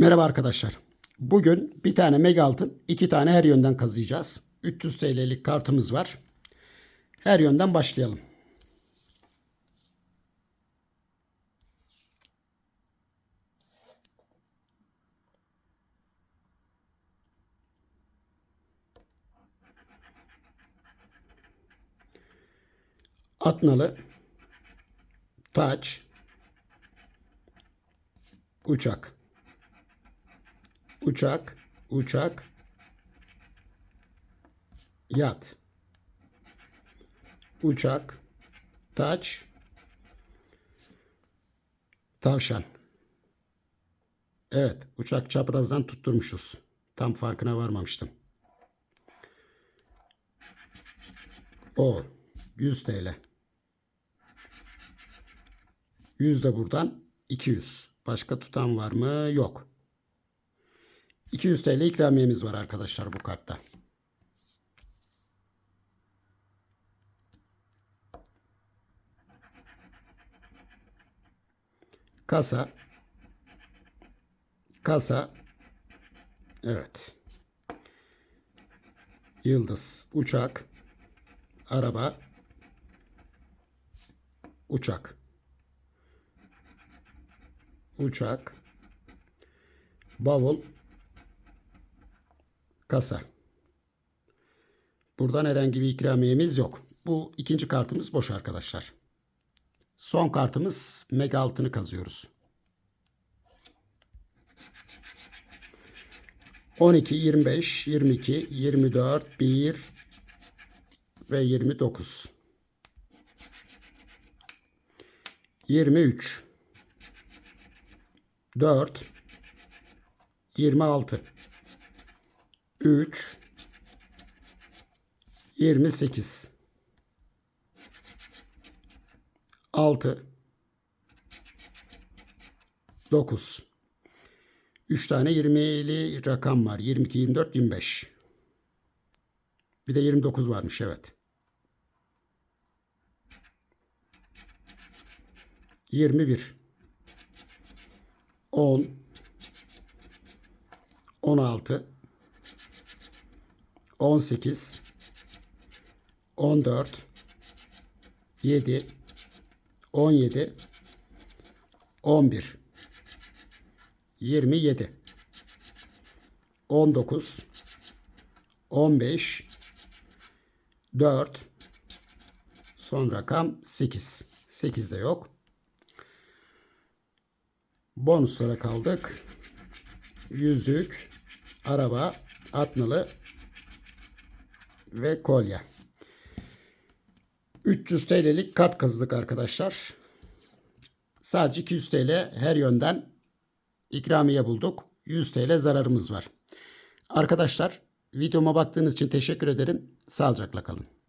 Merhaba arkadaşlar. Bugün bir tane mega altın, iki tane her yönden kazıyacağız. 300 TL'lik kartımız var. Her yönden başlayalım. Atnalı, taç, uçak, uçak, uçak, yat, uçak, taç, tavşan. Evet, uçak çaprazdan tutturmuşuz. Tam farkına varmamıştım. O 100 TL. 100 de buradan 200. Başka tutan var mı? Yok. 200 TL ikramiyemiz var arkadaşlar bu kartta. Kasa. Kasa. Evet. Yıldız. Uçak. Araba. Uçak. Uçak. Bavul. Kasa. Buradan herhangi bir ikramiyemiz yok. Bu ikinci kartımız boş arkadaşlar. Son kartımız mega altını kazıyoruz. 12, 25, 22, 24, 1 ve 29. 23 4 26 3 28 6 9 3 tane 20'li rakam var. 22, 24, 25. Bir de 29 varmış evet. 21 10 16 18 14 7 17 11 27 19 15 4 son rakam 8 8 de yok. Bonuslara kaldık. Yüzük araba atnalı ve kolye 300 TL'lik kart kazıdık arkadaşlar sadece 200 TL her yönden ikramiye bulduk. 100 TL zararımız var. Arkadaşlar videoma baktığınız için teşekkür ederim. Sağlıcakla kalın.